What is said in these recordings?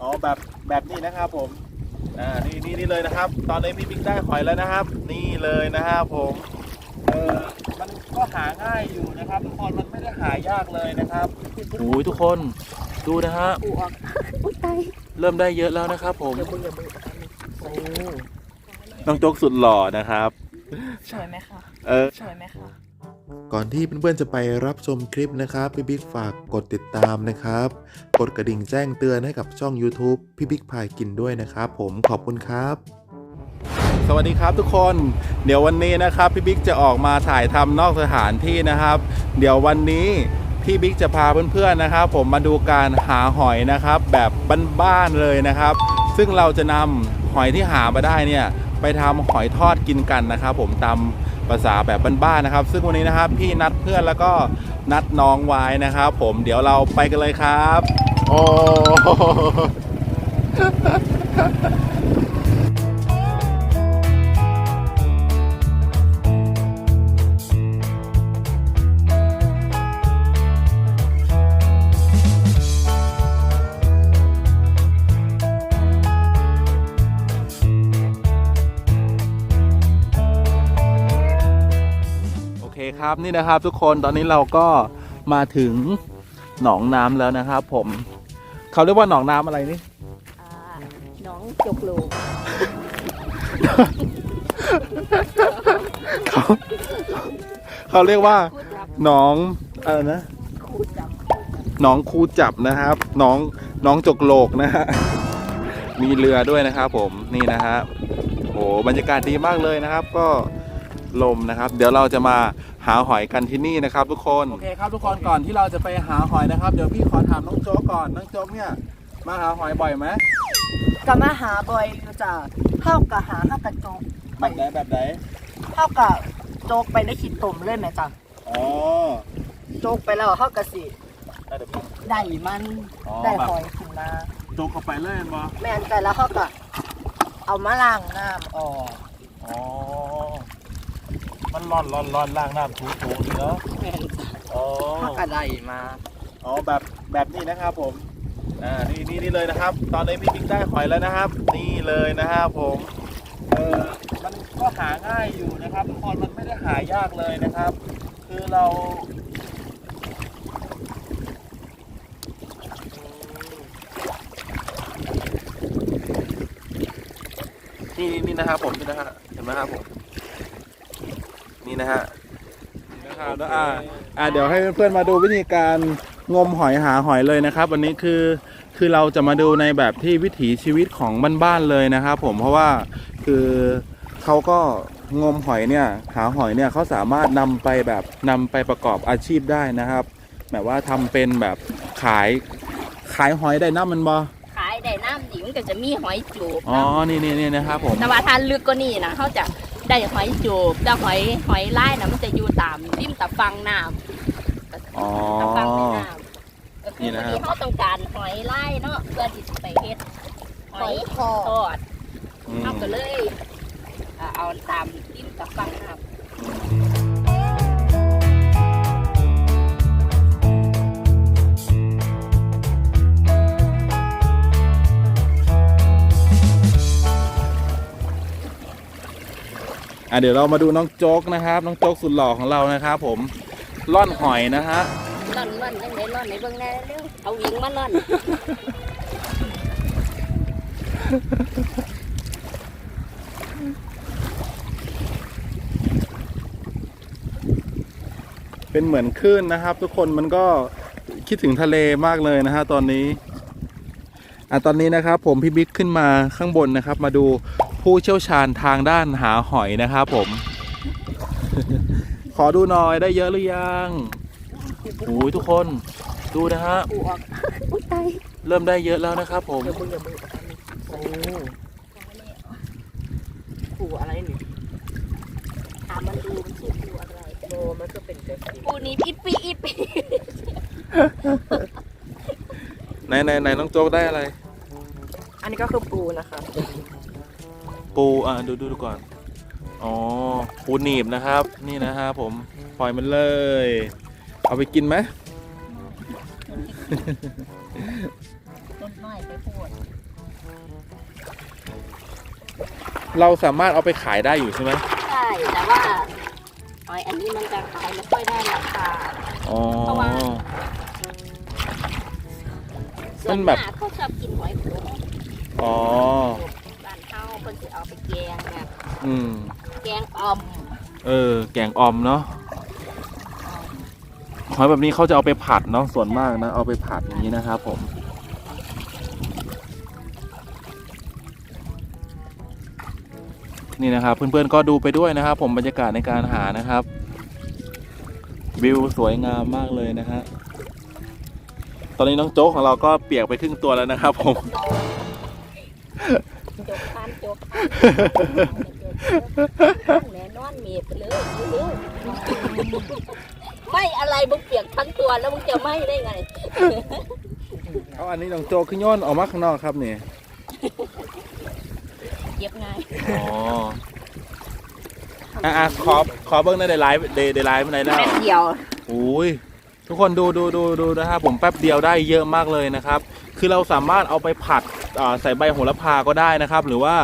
อ๋อแบบแบบนี้นะครับผมอ่านี่นี่นี่เลยนะครับ ตอนนี้พี่บิ๊กได้หอยแล้วนะครับ นี่เลยนะครับผมเออมันก็หาง่ายอยู่นะครับทุกคนมันไม่ได้หายากเลยนะครับโอ้ยทุกคนดูนะฮะปูออกอุ้ยตายเริ่มได้เยอะแล้วนะครับ ผมอย่าบึ้งอย่าบึ้งโอ้น้องโจ๊กสุดหล่อนะครับ สวยไหมคะเออสวยไหมคะก่อนที่เพื่อนๆจะไปรับชมคลิปนะครับพี่บิ๊กฝาก กดติดตามนะครับ กดกระดิ่งแจ้งเตือนให้กับช่อง YouTube พี่บิ๊กพายกินด้วยนะครับผมขอบคุณครับ สวัสดีครับทุกคนเดี๋ยววันนี้นะครับพี่บิ๊กจะออกมาถ่ายทำนอกสถานที่นะครับ เดี๋ยววันนี้พี่บิ๊กจะพาเพื่อนๆนะครับ ผมมาดูการหาหอยนะครับ แบบบ้านๆเลยนะครับ ซึ่งเราจะนำหอยที่หามาได้เนี่ยไปทำหอยทอดกินกันนะครับ ผมตาม ภาษาแบบบ้านๆนะครับ ซึ่งวันนี้นะครับพี่นัดเพื่อนแล้วก็นัดน้องไว้นะครับ ผมเดี๋ยวเราไปกันเลยครับ โอ้ เคครับนี่นะครับทุกคนตอนนี้เราก็มาถึงหนองน้ำแล้วนะครับ ผมเขาเรียกว่าหนองน้ำอะไรนี่อ่าน้องจกโลกเขาเขาเรียกว่าคูจับหนองอะไรนะคูจับหนองคูจับนะครับหนองหนองจกโลกนะฮะมีเรือด้วยนะครับผมนี่นะฮะโอ้บรรยากาศดีมากเลยนะครับ ก็ ลมนะครับ เดี๋ยวเราจะมาหาหอยกันที่นี่นะครับ ทุกคน โอเคครับทุกคนก่อนที่เราจะไปหาหอยนะครับ เดี๋ยวพี่ขอถามน้องโจ๊กก่อนน้องโจ๊กเนี่ยมาหาหอยบ่อยไหมก็มาหาบ่อยอยู่จ้ะเข้ากับหาเข้ากับโจกแบบไหนแบบไหนเข้ากับโจกไปในขีดตุ่มเลยไหมจ้ะอ๋อโจกไปแล้วเข้ากับสิได้เดี๋ยวพี่ ได้มันอ๋อ ได้แบบหอยขึ้นมาโจ๊กเข้าไปเลยมั้แม่นใจแล้วเขาก็เอามาล้างน้ำออกอ๋อ มันร้อนร้อนร้อนล่างน้ำถูถูนี่เนาะแม่นจ้ะอ๋อเขาก็ได้มาอ๋อแบบแบบนี้นะครับผมอ่านี่นี่นี่เลยนะครับ ตอนนี้พี่บิ๊กได้หอยแล้วนะครับ นี่เลยนะครับผมเออมันก็หาง่ายอยู่นะครับทุกคนมันไม่ได้หายากเลยนะครับ คือเรานี่นี่นะครับผมนี่นะฮะเห็นไหมครับผม นี่นะฮะนี่นะครับแล้วอ่าอ่าเดี๋ยวให้เพื่อนๆมาดูวิธีการงมหอยหาหอยเลยนะครับ วันนี้คือคือเราจะมาดูในแบบที่วิถีชีวิตของบ้านๆเลยนะครับผมเพราะว่าคือเขาก็งมหอยเนี่ยหาหอยเนี่ยเขาสามารถนำไปแบบนำไปประกอบอาชีพได้นะครับ แบบว่าทำเป็นแบบขายขายหอยได้น้ำมันบอขายได้น้ำหนิมันก็จะมีหอยจูบอ๋อนี่นี่นี่นะครับผมแต่ว่าถ้าลึกก็นี่นะเขาจะ ได้หอยจูบแต่หอยหอยไล่นะมันจะอยู่ตามริมตะฟังน้ำอ๋อตะฟังแม่น้ำก็คืนี่อนะวันครับ นี้เขาต้องการหอยไล่เนาะเพื่อที่จะไปเฮ็ดหหออยยคอทอดอืมเขาก็เลยอ่าเอาตามริมตะฟังน้ำอ่ะเดี๋ยวเรามาดูน้องโจ๊กนะครับ น้องโจ๊กสุดหล่อของเรานะครับผมล่อนหอยนะฮะร่อนร่อนยังไงร่อนในเบื้องหน้าเร็วเอาวิ่งมาร่อนเป็นเหมือนคลื่นนะครับ ทุกคนมันก็คิดถึงทะเลมากเลยนะฮะตอนนี้อะตอนนี้นะครับ ผมพี่บิ๊กขึ้นมาข้างบนนะครับ มาดู ผู้เชี่ยวชาญทางด้านหาหอยนะครับผม ขอดูหน่อยได้เยอะหรือยังโอ้ยทุกคนดูนะฮะปูออกอุ้ยตายเริ่มได้เยอะแล้วนะครับผมอย่าบึ้งอย่าบึ้งโอ้ปูอะไรนี่ถามมันดูมันชื่อปูอะไรโมมันก็เป็นแบบนี้ปูนี้อิดปีอิดปีไหนไหนไหนน้องโจ๊กได้อะไร อันนี้ก็คือปูนะคะ ปูอะดูดูดูก่อน อ๋อ ปูหนีบนะครับ นี่นะฮะผม ปล่อยมันเลย เอาไปกินไหมต้นไม้ไปพูดเราสามารถเอาไปขายได้อยู่ใช่ไหมใช่แต่ว่าหอยอันนี้มันจะขายไม่ค่อยได้ราคา อ๋อ เพราะว่า ส่มัวนนมาแบบกเขาชอบกินหอยขมอ๋อบ้านเฮา คนจะเอาไปแกงแบบอืม แกงอ่อมเออ แกงออมเนาะหอยแบบนี้เขาจะเอาไปผัดเนาะส่วนมากนะ เอาไปผัดอย่างนี้นะครับผม นี่นะครับ เพื่อนๆก็ดูไปด้วยนะครับ ผมบรรยากาศในการหานะครับ วิวสวยงามมากเลยนะฮะตอนนี้น้องโจ๊กของเราก็เปียกไปครึ่งตัวแล้วนะครับผม จกพันจกแน่นอนเมียไปเลยเร็วๆไม่อะไรมึงเปียกทั้งตัวแล้วมึงจะไหม่ได้ไงเอาอันนี้น้องโจ๊กขึ้นย้อนออกมาข้างนอกครับนี่เย็บง่ายอ๋ออะอะขอขอเบิ้งในไลฟ์ในในไลฟ์ในได้แป๊บเดียวโอ้ยทุกคนดูดูดูดูนะครับผมแป๊บเดียวได้เยอะมากเลยนะครับ คือเราสามารถเอาไปผัดอ่า ใส่ใบโหระพาก็ได้นะครับ หรือว่า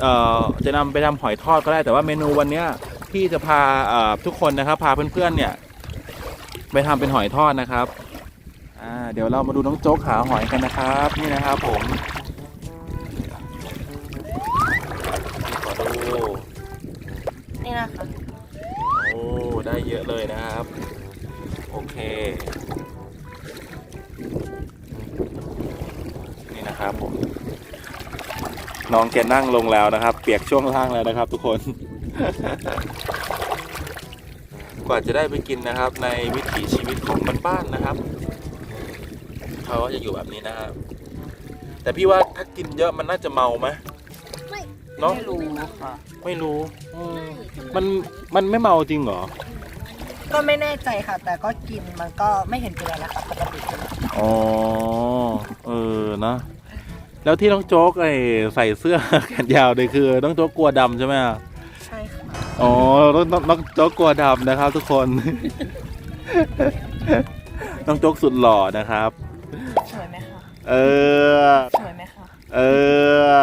เอ่อจะนำไปทำหอยทอดก็ได้ แต่ว่าเมนูวันเนี้ยพี่จะพาเอ่อทุกคนนะครับ พาเพื่อนๆเนี่ย ไปทำเป็นหอยทอดนะครับอ่าเดี๋ยวเรามาดูน้องโจ๊กหาหอยกันนะครับ นี่นะครับผมขอดูนี่นะคะโอ้ได้เยอะเลยนะครับ โอเค นี่นะครับผม น้องแกนั่งลงแล้วนะครับ เปียกช่วงล่างแล้วนะครับ ทุกคน กว่าจะได้ไปกินนะครับ ในวิถีชีวิตของบ้านๆนะครับเขาก็จะอยู่แบบนี้นะครับ แต่พี่ว่าถ้ากินเยอะมันน่าจะเมาไหมไม่เนาะไม่รู้ค่ะไม่รู้อืมมันมันไม่เมาจริงเหรอ ก็ไม่แน่ใจค่ะ แต่ก็กินมันก็ไม่เห็นเป็นไรนะคะปกติอ๋อเออเนอะ แล้วที่น้องโจ๊กไอใส่เสื้อแขนยาวเลยคือน้องโจ๊กกลัวดำใช่ไหมอะใช่ค่ะอ๋อน้องน้องน้องโจ๊กกลัวดำนะครับ ทุกคน น้องโจ๊กสุดหล่อนะครับ สวยไหมคะ เออ สวยไหมคะ เออ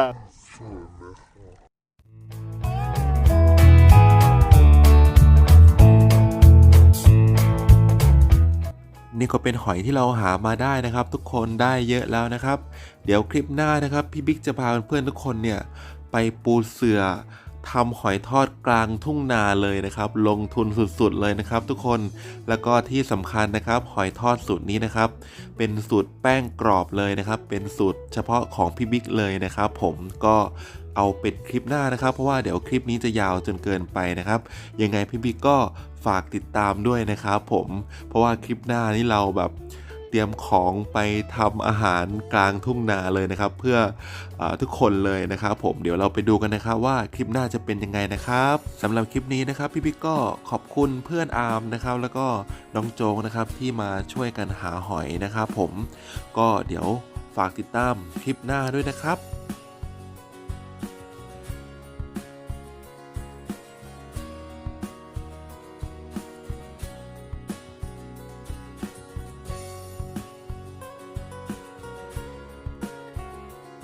นี่ก็เป็นหอยที่เราหามาได้นะครับ ทุกคนได้เยอะแล้วนะครับ เดี๋ยวคลิปหน้านะครับพี่บิ๊กจะพาเพื่อนๆทุกคนเนี่ยไปปูเสือทำหอยทอดกลางทุ่งนาเลยนะครับ ลงทุนสุดๆเลยนะครับ ทุกคนแล้วก็ที่สำคัญนะครับ หอยทอดสูตรนี้นะครับ เป็นสูตรแป้งกรอบเลยนะครับ เป็นสูตรเฉพาะของพี่บิ๊กเลยนะครับ ผมก็ เอาเป็นคลิปหน้านะครับ เพราะว่าเดี๋ยวคลิปนี้จะยาวจนเกินไปนะครับ ยังไงพี่บิ๊กก็ฝากติดตามด้วยนะครับผมเพราะว่าคลิปหน้านี่เราแบบเตรียมของไปทำอาหารกลางทุ่งนาเลยนะครับ เพื่ออทุกคนเลยนะครับ ผมเดี๋ยวเราไปดูกันนะครับว่าคลิปหน้าจะเป็นยังไงนะครับสำหรับคลิปนี้นะครับ พี่บิ๊กก็ขอบคุณเพื่อนอาร์มนะครับ แล้วก็น้องโจงนะครับที่มาช่วยกันหาหอยนะครับ ผมก็เดี๋ยวฝากติดตามคลิปหน้าด้วยนะครับ